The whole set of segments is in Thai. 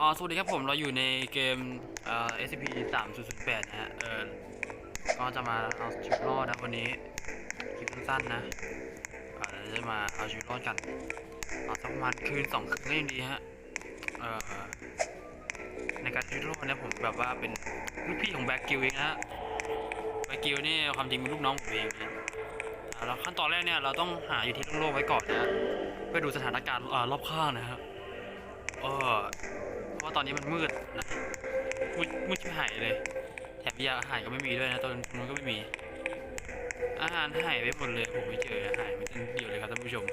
อ๋อสวัสดีครับผมเราอยู่ในเกมเอ่อ SCP 3008นะฮะเออก็จะมาเอาชีวิตรอดนะวันนี้คลิปสั้นๆนะเออเราจะมาเอาชีวิตรอดกันเอาสักประมาณคืนสองคืนก็ยังดีฮะเอ่อในการชีวิตรอดเนี่ยผมแบบว่าเป็นลูกพี่ของแบ็กกิลเองนะฮะแบ็กกิลนี่ความจริงเป็นลูกน้องผมเองนะแล้วขั้นตอนแรกเนี่ยเราต้องหาอยู่ที่โล่งๆไว้ก่อนนะฮะเพื่อดูสถานการณ์รอบข้างนะฮะเออ ราะตอนนี้มันมืดนะมืดมืดชิบหายเลย แถมยาอาหารก็ไม่มีด้วยนะตอนนู้นก็ไม่มี อาหารหายไปหมดเลยผมไม่เจออาหารไม่เดียวเลยครับท่านผู้ชม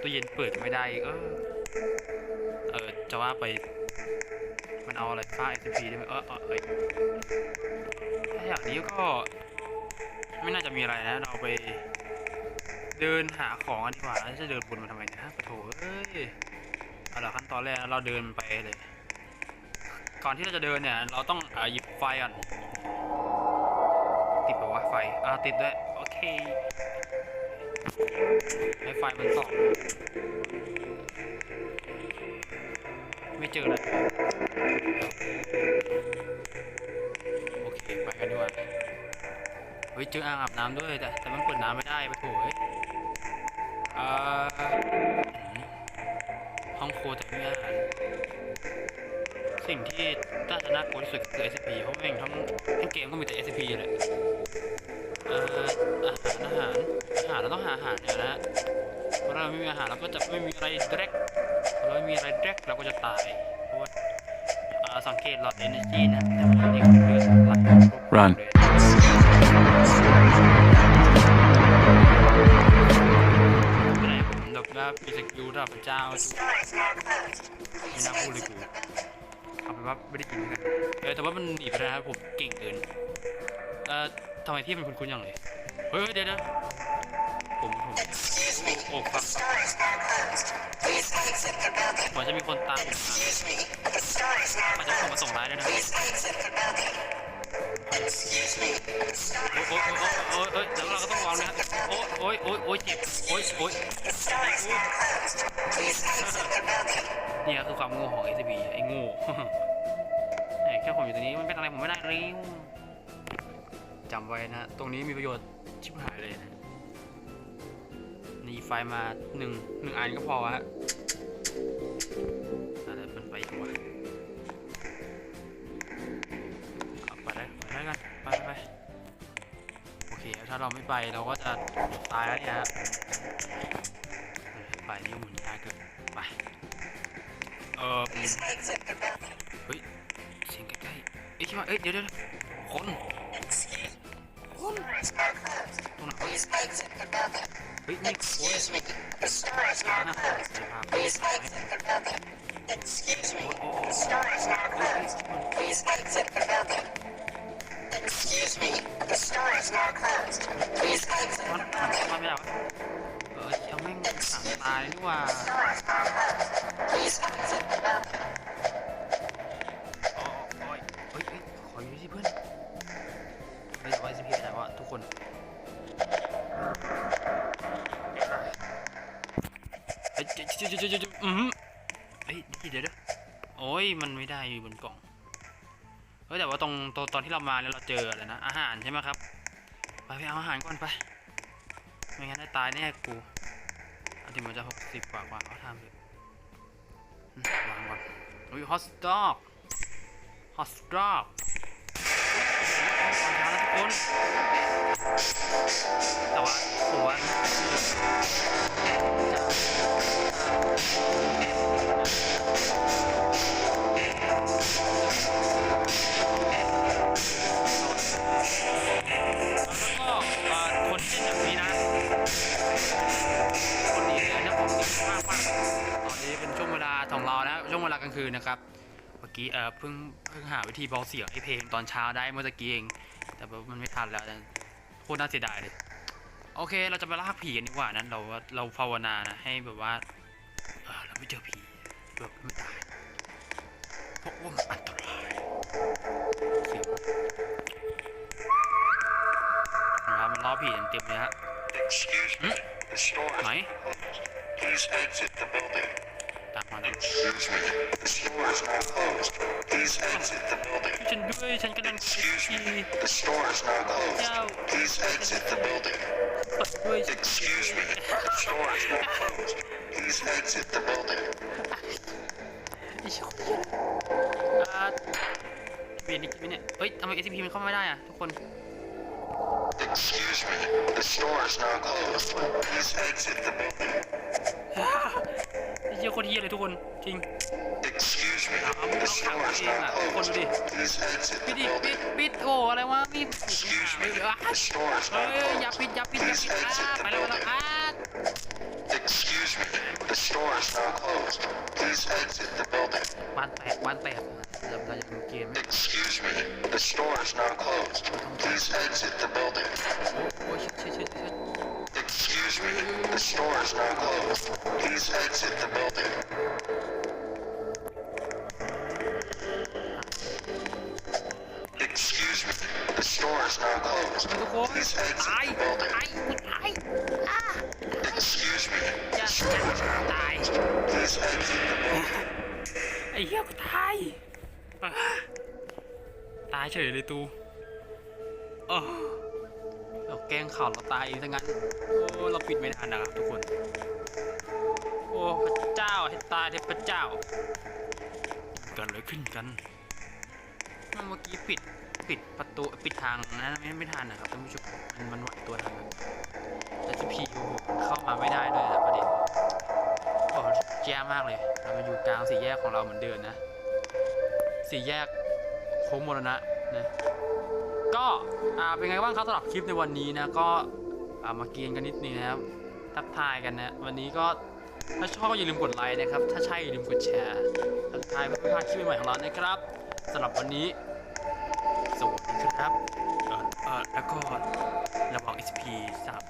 ตู้เย็นเปิดไม่ได้กเออเออจะว่าไป มันเอาอะไรฟ้า SCP ได้ไหมเออเออเอ้ยถ้าอย่างนี้ก็ ไม่น่าจะมีอะไรนะ เราไป เดินหาของกันดีกว่าแล้วจะเดินบนมาทำไมนะฮะปะโถเอ้ยเอาละขั้นตอนแรกเราเดินไปเลย ก่อนที่เราจะเดินเนี่ย เราต้องอาหยิบไฟก่อนติดปะวะไฟอ่าติดด้วย โอเคให้ไฟมันส่องไม่เจอเลยโอเค ไปกันดีกว่าเฮ้ยเจออ่างอาบน้ำด้วยแต่แต่มันเปิดน้ำไม่ได้ไปโถเอ้ยอ่ออืมห้องครัวแต่ไม่มีอาหาร สิ่งที่น่าจะน่ากลัวที่สุดคือ SCP เพราะแม่งทั้งทั้งเกมก็มีแต่ SCP เลยเอ่ออาหารอาหารอาหารเราต้องหาอาหารเนี่ยนะฮะเพราะเราไม่มีอาหารเราก็จะไม่มีอะไรแดกเราไม่มีอะไรแดกเราก็จะตายเพราะว่าอ่าสังเกตหลอด energy นะแต่ว่านี่คือเลือดไหล Run ไม่ได้ผมแบบว่ามีสกิลระดับพระเจ้าจุไม่น่าพูดเลยกู เอาเป็นว่าไม่ได้กินกันเออแต่ว่ามันหนีไปแล้วครับผมเก่งเกินเอ่อทำไมพี่เป็นคุณคุณอย่างเลยเฮ้ยเฮ้ยเดี๋ยวนะผมผมโอ้ฟังเหมือนจะมีคนตามผมมาอาจจะผมมาส่งร้ายด้วยนะโอ้ยโอ้ยโอ้ยโอ้ยโอ้ยเดี๋ยวเราก็ต้องวางนะโอ้ยโอ้ยโอ้ยโอ้ยเจ็บโอ้ยโอ้ย นี่คือความโง่ของ SCP ไอ้โง่แค่ผมอยู่ตรงนี้มันเป็นอะไรผมไม่ได้เร็วจำไว้นะ ตรงนี้มีประโยชน์ชิบหายเลยนะนี่ไฟมาหนึ่งหนึ่งอันก็พอฮะอะไรมันไปอีกวะเอาไปได้ไปได้กันไปไปไปโอเค ถ้าเราไม่ไปเราก็จะตายแล้วเนี่ย อ้ยคิดว่าเอ้ยเดี๋ยวเดี๋ยวคนคนตรงไหนวะเฮ้ยนี่คนนะจะพาไปโอ้โหมัน คนเฮ้ยเจ๊เจ๊เจ๊เจ๊เจ๊อืมเฮ้ยเดี๋ยวเดี๋ยวโอ้ยมันไม่ได้อยู่บนกล่องเฮ้ยแต่ว่าตรงตอนที่เรามาเนี่ยเราเจออะไรนะอาหารใช่ไหมครับไปไปเอาอาหารก่อนไปไม่งั้นได้ตายแน่กูอันที่มันจะหกสิบกว่ากว่าเขาทำเลยวางวางอุ้ยฮอสต็อกฮอสต็อก มาแล้วทุกคน แต่ว่าผมว่าแล้วก็เอ่นที่แบบนี้นะคนดีเลยนะผมดีมากมากตอนนี้เป็นช่วงเวลาของรานะช่วงเวลากลางคืนนะครับ เมื่อกี้เออเพิ่งเพิ่งหาวิธีเบาเสียงไอเพลงตอนเช้าได้เมื่อตะกี้เอง แต่ว่ามันไม่ทันแล้วนะโคตรน่าเสียดายเลย โอเค เราจะไปล่าผีกันดีกว่านั้น เราเราภาวนานะให้แบบว่าเออเราไม่เจอผีแบบไม่ตายเพราะว่ามันอันตรายเสียงนะครับมันล้อผีเต็มๆเลยฮะ Excuse me, the store is ไหน closed. Please exit the building. ตามมานะ Excuse me. The store is now closed. Please exit the building. ฉันด้วยฉันกำลัง Excuse ขี่ me. The store is now closed. No. Please exit the building. เปิดด้วยฉัน Excuse me. The store is now closed. Please exit the building. ไอ้เชี่ยคนเหี้ยอ่าเปลี่ยนอีกทีไหมเนี่ยเฮ้ยทำไม SCP มันเข้ามาไม่ได้อะทุกคน Excuse me. The store is now closed. Please exit the building. ไอ้เชี่ยคนเฮียเลยทุกคนจริง Excuse me. เอามึง The เอาขัง store ตัว is เอง now อะทุกคนดู closed. ดิ Please exit ปิด the ดิปิด building. ปิดโอ้อะไรวะมีถูก Excuse หา me. เลยอะ The store is เฮ้ now ยอย่า closed. ปิดอย่าปิดอย่าปิดอ่าไปแล้วไปแล้วอ่า Excuse me. The store is now closed. Please exit the building. บ้านแตกบ้านแตกเราเราจะดูเกมไหม Excuse me. The store is now closed. Please exit the building. Please exit the building. Excuse me. The store is now closed. ทุกคน Please ตาย exit the ตาย building. กูตายอ่า Excuse me. อย่า The อย่า store is now ตาย closed. Please exit the building. ไอ้เหี้ยกูตายอ่ะตายเฉยเลยตูโอ้ เราแกล้งข่าวเราตายเองซะงั้น โอ้ เราปิดไม่ทันนะครับทุกคน โอ้พระเจ้าให้ตายเถอะพระเจ้าเกิดอะไรขึ้นกัน เมื่อกี้ปิดปิดประตูปิดทางนั้นไม่ไม่ทันนะครับท่านผู้ชมมันมันไหวตัวทันครับแต่ที่พีโอ้โหเข้ามาไม่ได้ด้วยนะประเด็นโอ้แย่มากเลย เรามาอยู่กลางสี่แยกของเราเหมือนเดิมนะสี่แยกโค้งมรณะนะ ก็เป็นไงบ้างครับสำหรับคลิปในวันนี้นะก็มาเกียนกันนิดนึงนะครับทักทายกันนะวันนี้ก็ถ้าชอบก็อย่าลืมกดไลค์นะครับ ถ้าใช่อย่าลืมกดแชร์ทักทายเพื่อพลาดคลิปใหม่ของเรานะครับสำหรับวันนี้สวัสดีครับแล้วก็ระวัง SP สาม